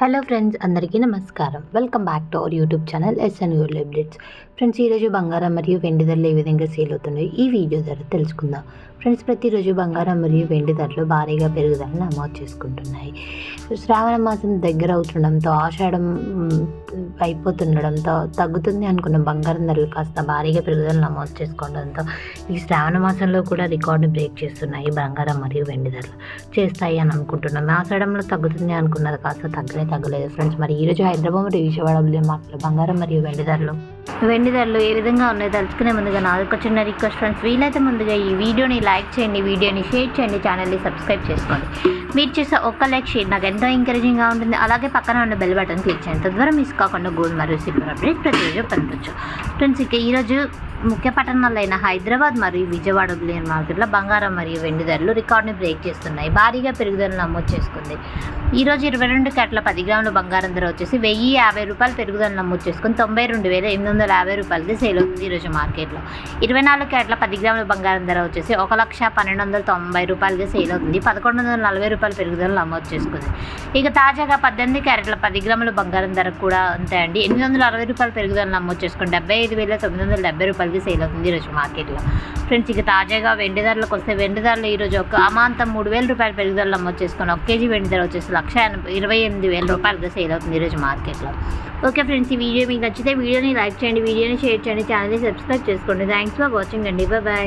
Hello friends అందరికీ నమస్కారం. Welcome back to our YouTube channel SN your updates friends ఈరోజు బంగారం మరియు వెండి ధరలు ఏ విధంగా సేల్ అవుతున్నాయి ఈ వీడియో ధర తెలుసుకుందాం. ఫ్రెండ్స్ ప్రతిరోజు బంగారం మరియు వెండి ధరలు భారీగా పెరుగుదలను నమోదు చేసుకుంటున్నాయి. శ్రావణ మాసం దగ్గర అవుతుండడంతో ఆషాఢం అయిపోతుండడంతో తగ్గుతుంది అనుకున్న బంగారం ధరలు కాస్త భారీగా పెరుగుదల నమోదు చేసుకోవడంతో ఈ శ్రావణ మాసంలో కూడా రికార్డు బ్రేక్ చేస్తున్నాయి బంగారం మరియు వెండి ధరలు. చేస్తాయి అని అనుకుంటున్నాం. ఆషాఢంలో తగ్గుతుంది అనుకున్నది కాస్త తగ్గలేదు. తగ్గలేదు ఫ్రెండ్స్ మరి ఈరోజు హైదరాబాద్ మరియు విజయవాడ మార్కెట్లో బంగారం మరియు వెండి ధరలు వెండి ధరలు ఏ విధంగా ఉన్నాయో తెలుసుకునే ముందుగా నాది చిన్న రిక్వెస్ట్ ఫ్రెండ్స్ వీలైతే ముందుగా ఈ వీడియోని లైక్ చేయండి వీడియోని షేర్ చేయండి ఛానల్ని సబ్స్క్రైబ్ చేసుకోండి. మీరు చేసే ఒక్క లైక్ షేర్ నాకు ఎంతో ఎంకరేజింగ్గా ఉంటుంది. అలాగే పక్కన ఉన్న బెల్ బటన్ క్లిక్ చేయండి. తద్వారా మిస్ కాకుండా గోల్డ్ మరియు సిల్వర్ అప్డేట్ ప్రతిరోజు పొందొచ్చు. ఫ్రెండ్స్ ఇక ఈరోజు ముఖ్య పట్టణాలైన హైదరాబాద్ మరియు విజయవాడ బ్లేన్ మార్కెట్లో బంగారం మరియు వెండి ధరలు రికార్డుని బ్రేక్ చేస్తున్నాయి. భారీగా పెరుగుదల నమోదు చేసుకుంది. ఈరోజు ఇరవై రెండు క్యాట్ల పది గ్రాముల బంగారం ధర వచ్చేసి వెయ్యి యాభై రూపాయలు పెరుగుదల నమోదు చేసుకుని తొంభై రెండు వేల ఎనిమిది వందల యాభై రూపాయలకి సేల్ అవుతుంది ఈరోజు మార్కెట్లో. ఇరవై నాలుగు క్యారెట్ల పది గ్రాముల బంగారం ధర వచ్చేసి ఒక లక్ష పన్నెండు వందల తొంభై రూపాయలకి సేల్ అవుతుంది పదకొండు వందల నలభై రూపాయల పెరుగుదల నమోదు చేసుకుంది. ఇక తాజాగా పద్దెనిమిది క్యారెట్ల పది గ్రాముల బంగారం ధర కూడా అంతే అండి ఎనిమిది వందల అరవై రూపాయల పెరుగుదల నమోదు చేసుకుని డెబ్బై ఐదు వేల తొమ్మిది వందల డెబ్బై రూపాయలకి సేల్ అవుతుంది ఈరోజు మార్కెట్లో. ఫ్రెండ్స్ ఇక తాజాగా వెండి ధరలకు వస్తే వెండి ధరలు ఈరోజు ఒక అమాంతం మూడు వేల రూపాయల పెరుగుదల నమోదు చేసుకుని ఒక కేజీ వెండి ధర వచ్చేసి లక్ష ఎనభై ఇరవై ఎనిమిది వేల రూపాయలకి సేల్ అవుతుంది ఈరోజు మార్కెట్లో. ఓకే ఫ్రెండ్స్ ఈ వీడియో మీకు నచ్చితే వీడియోని లైక్ చేయండి వీడియోని షేర్ చేయండి ఛానల్ని సబ్స్క్రైబ్ చేసుకోండి. థ్యాంక్స్ ఫర్ వాచింగ్ అండి. బాయ్